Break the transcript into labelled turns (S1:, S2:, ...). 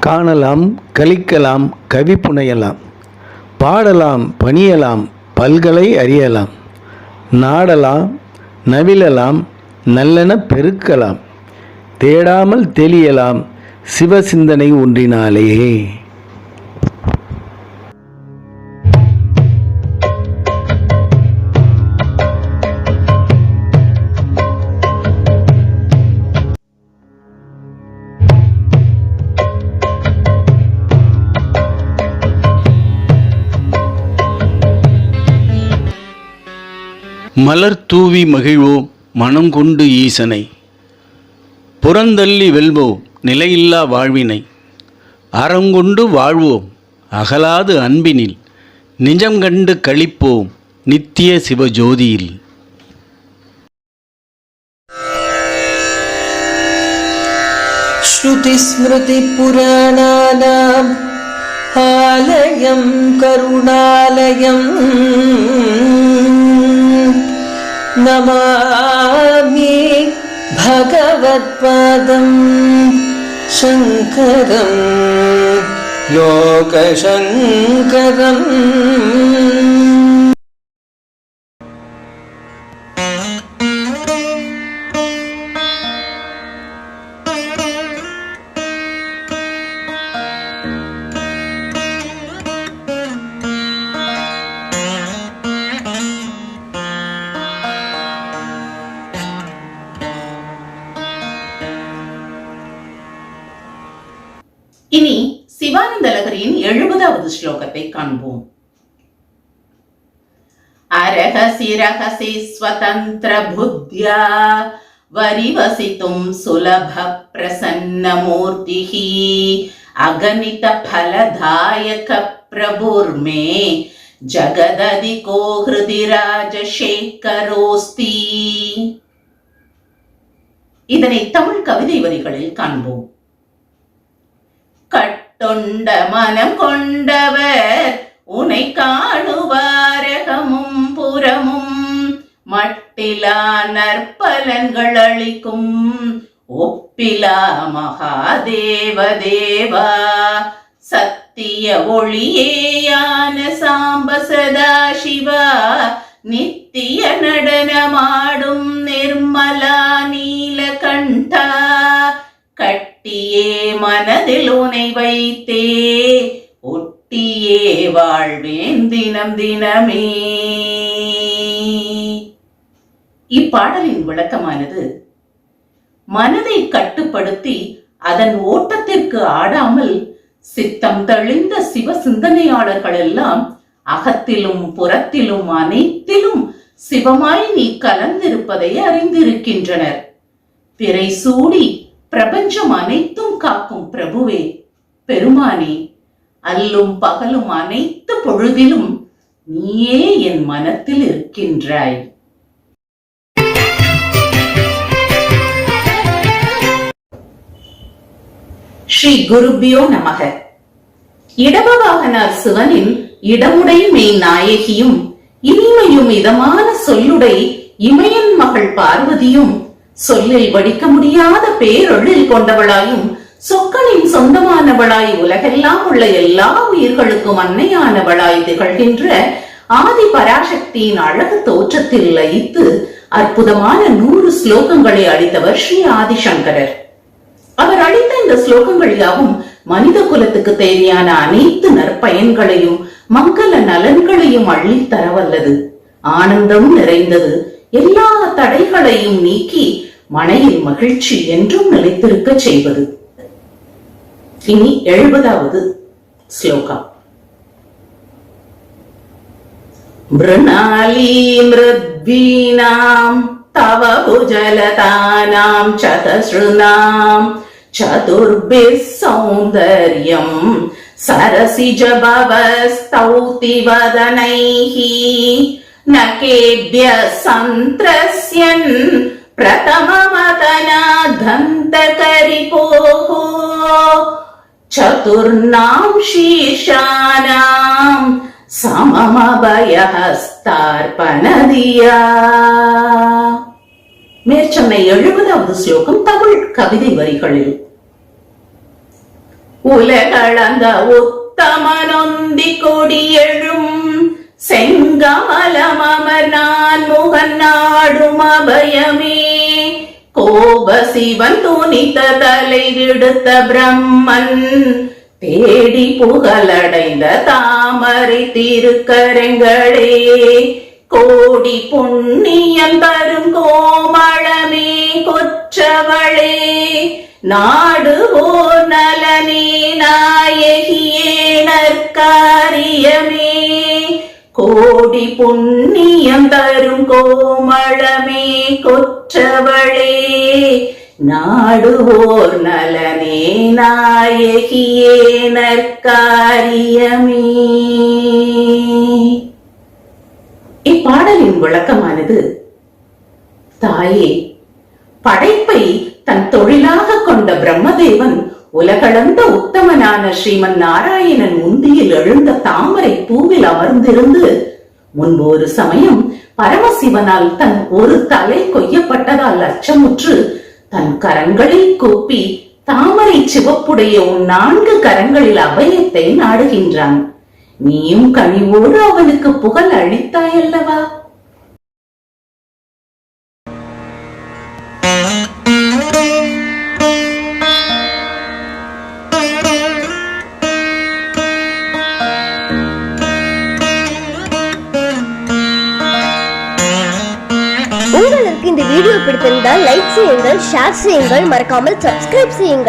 S1: காணலாம் கழிக்கலாம் கவி புனையலாம். பாடலாம் பணியலாம் பல்கலை அறியலாம். நாடலாம் நவிழலாம் நல்லென பெருக்கலாம். தேடாமல் தெளியலாம் சிவசிந்தனை ஒன்றினாலேயே. மலர் தூவி மகிழ்வோம் மனங்கொண்டு ஈசனை புறந்தள்ளி வெல்வோம் நிலையில்லா வாழ்வினை அறங்கொண்டு வாழ்வோம் அகலாது அன்பினில் நிஜம் கண்டு கழிப்போம் நித்திய சிவஜோதியில்
S2: श्रुतिस्मृतिपुराणानाम् आलयं करुणालयम् नमामि भगवत्पादं शङ्करं लोकशङ्करम्
S3: எழுபதாவது ஸ்லோகத்தை காண்போம் அரகசி ரகசி ஸ்வதந்திர புத்யா வரிவசித்தும் சுலப பிரசன்ன மூர்த்திஹி அகணித பலதாயக பிரபுர்மே ஜகததிகோ ஹிருதி ராஜசேகரோஸ்தி இதனை தமிழ் கவிதை வரிகளில் காண்போம் தொண்ட மனம் கொண்டவர் உனை காணுவாரகமும் புறமும். மட்டிலா நற்பலன்கள் அளிக்கும் ஒப்பிலா மகாதேவ தேவா. சத்திய ஒளியேயான சாம்ப சதா சிவா. நித்திய நடனமாடும் மனதில் வைத்தே ஒட்டியே வாழ்வேன் தினம் தினமே. இப்பாடலின் விளக்கமானது மனதை கட்டுப்படுத்தி அதன் ஓட்டத்திற்கு ஆடாமல் சித்தம் தெளிந்த சிவ சிந்தனையாளர்கள் எல்லாம் அகத்திலும் புறத்திலும் அனைத்திலும் சிவமாய் நீ கலந்திருப்பதை அறிந்திருக்கின்றனர். பிறை சூடி பிரபஞ்சம் அனைத்தும் காக்கும் பிரபுவே பெருமானே அல்லும் பகலும் அனைத்து பொழுதிலும் நீயே என் மனத்தில் இருக்கின்றாய். ஸ்ரீ குருபியோ நமக. இடபவாகனார் சிவனின் இடமுடை மெய் நாயகியும் இனிமையும் இதமான சொல்லுடை இமயன் மகள் பார்வதியும் சொல்லில் வடிக்க முடியாத பேரொழில் கொண்டவளாயும் சொக்கனின் சொந்தமானவளாய் உலகெல்லாம் உள்ள எல்லா உயிர்களுக்கும் அன்னையானவளாய் திகழ்கின்ற ஆதி பராசக்தியின் அழகு தோற்றத்தில் லயித்து அற்புதமான நூறு ஸ்லோகங்களை அளித்தவர் ஸ்ரீ ஆதிசங்கரர். அவர் அளித்த இந்த ஸ்லோகங்கள் யாவும் மனித குலத்துக்கு தேவையான அனைத்து நற்பயன்களையும் மங்கள நலன்களையும் அள்ளி தரவல்லது. ஆனந்தம் நிறைந்தது. எல்லா தடைகளையும் நீக்கி மனையில் மகிழ்ச்சி என்றும் நிலைத்திருக்க செய்வது இனி எழுபதாவது ஸ்லோகம் मृणाली मृद्वीनाम् तव भुजलतानाम् चतसृणाम् चतुर्भिः सौन्दर्यम् सरसिज भवस्तौति वदनैः न केभ्यः सन्त्रस्यन् प्रथममतनाधन्तकरिपोः चतुर्णाम् शीर्षाणाम् சமமபயஹஸ்தார்பணதியா மேற்சொன்ன எழுபதாவது ஸ்லோகம் தமிழ் கவிதை வரிகளில் உலகளந்த உத்தமனொந்தி கொடியெழும் செங்கமலமர் நான் முகன் நாடும் அபயமே கோப சிவன் துணித்த தலை விடுத்த பிரம்மன் தேடி புகழடைந்த தாமரை திருக்கரங்களே கோடி புண்ணியம் தரும் கோமளமே கொற்றவளே நாடு ஓர் நலனே நாயகியே நற்காரியமே கோடி புண்ணியம் தரும் கோமளமே கொற்றவளே. நாடுவோர் நலனே நாயகியே நற்காரியமே. இப்பாடலின் விளக்கமானது தாயே படைப்பை தன் தொழிலாக கொண்ட பிரம்மதேவன் உலகளந்த உத்தமனான ஸ்ரீமன் நாராயணன் முந்தியில் எழுந்த தாமரை பூவில் அமர்ந்திருந்து முன்பு ஒரு சமயம் பரமசிவனால் தன் ஒரு தலை கொய்யப்பட்டதால் அச்சமுற்று தன் கரங்களில் கூப்பி தாமரை சிவப்புடைய உன் நான்கு கரங்களில் அபயத்தை நாடுகின்றான். நீயும் கனிவோடு அவனுக்கு புகழ் அளித்தாயல்லவா?
S4: பிடித்திருந்தால் லைக் செய்யுங்கள் ஷேர் செய்யுங்கள் மறக்காமல் சப்ஸ்கிரைப் செய்யுங்கள்.